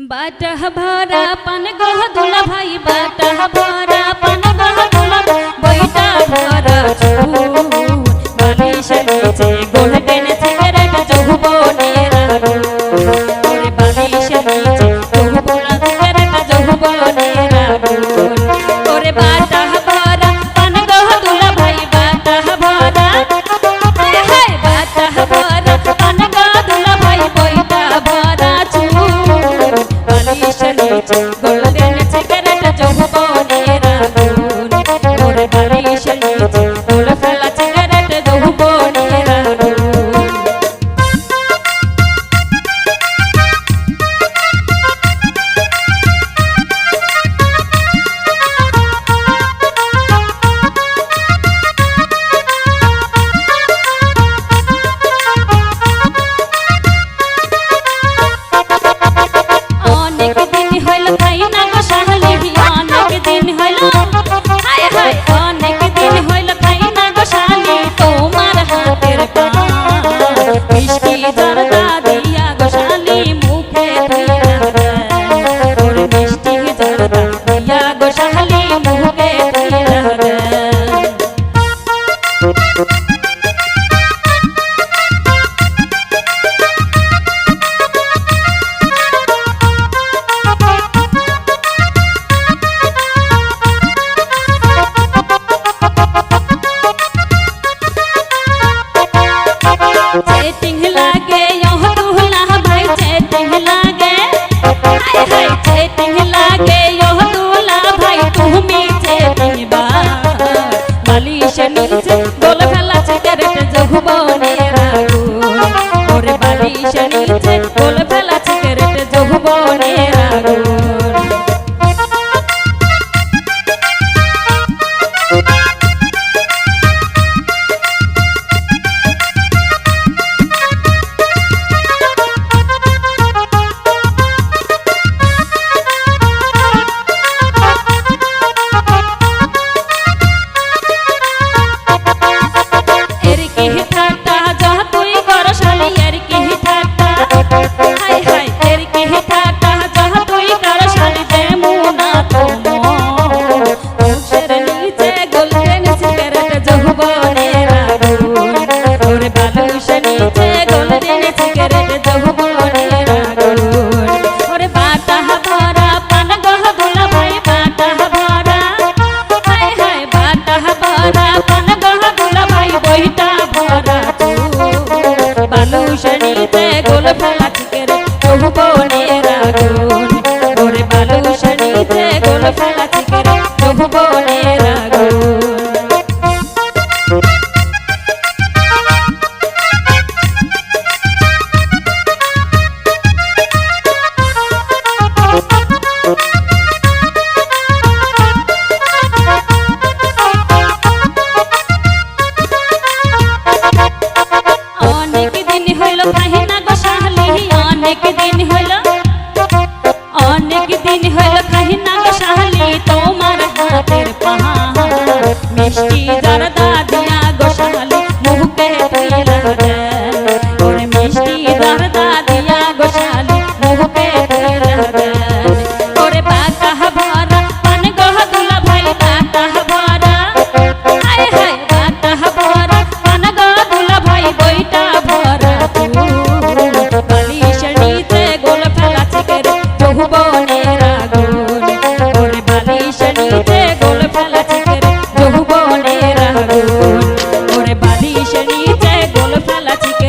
বাটা ভরা পান গহ দুলা ভাই বাটা ভরা পান গহ দুলা বইটা ভরা Te chenite, kolepele. Solo para ti quiero, yo puedo অনেক দিন হইল কাহিনা গো অনেক দিন হইল Ki dar dar. bolo falati